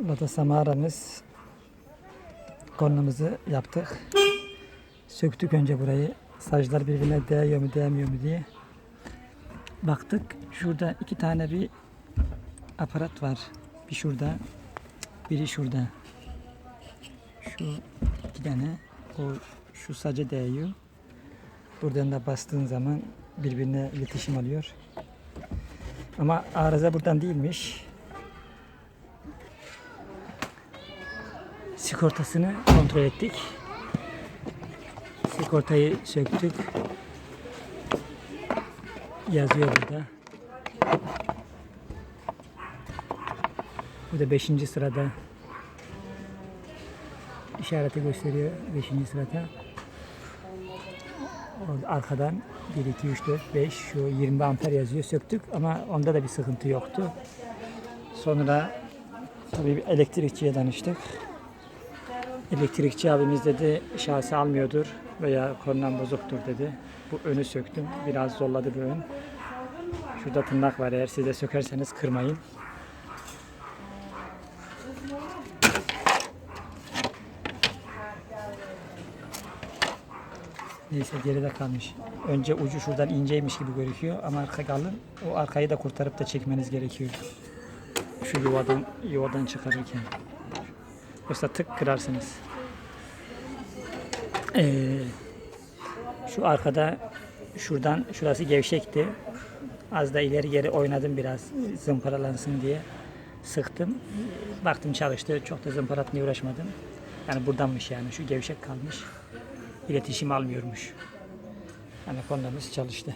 Burada Samara'mız konumuzu yaptık. Söktük önce burayı. Saclar birbirine değiyor mu değmiyor mu diye. Baktık şurada iki tane bir aparat var. Bir şurada, biri şurada. Şu iki tane o şu saca değiyor. Buradan da bastığın zaman birbirine iletişim alıyor. Ama arıza buradan değilmiş. Sigortasını kontrol ettik. Sigortayı söktük. Yazıyor burada. Bu da 5. sırada. İşareti gösteriyor 5. sırada. Arkadan 1, 2, 3, 4, 5 şu 20 amper yazıyor. Söktük ama onda da bir sıkıntı yoktu. Sonra tabii bir elektrikçiye danıştık. Elektrikçi abimiz dedi şahsı almıyordur veya konudan bozuktur dedi. Bu önü söktüm. Biraz zorladı bu ön. Şurada tırnak var eğer siz de sökerseniz kırmayın. Neyse geride kalmış. Önce ucu şuradan inceymiş gibi gözüküyor ama arka kalın. O arkayı da kurtarıp da çekmeniz gerekiyor. Şu yuvadan yuvadan çıkarırken. Yoksa tık kırarsınız. Ee, şu arkada şuradan şurası gevşekti. Az da ileri geri oynadım biraz zımparalansın diye. Sıktım. Baktım çalıştı. Çok da zımparatmaya uğraşmadım. Yani buradanmış yani. Şu gevşek kalmış. İletişim almıyormuş. Yani konumuz çalıştı.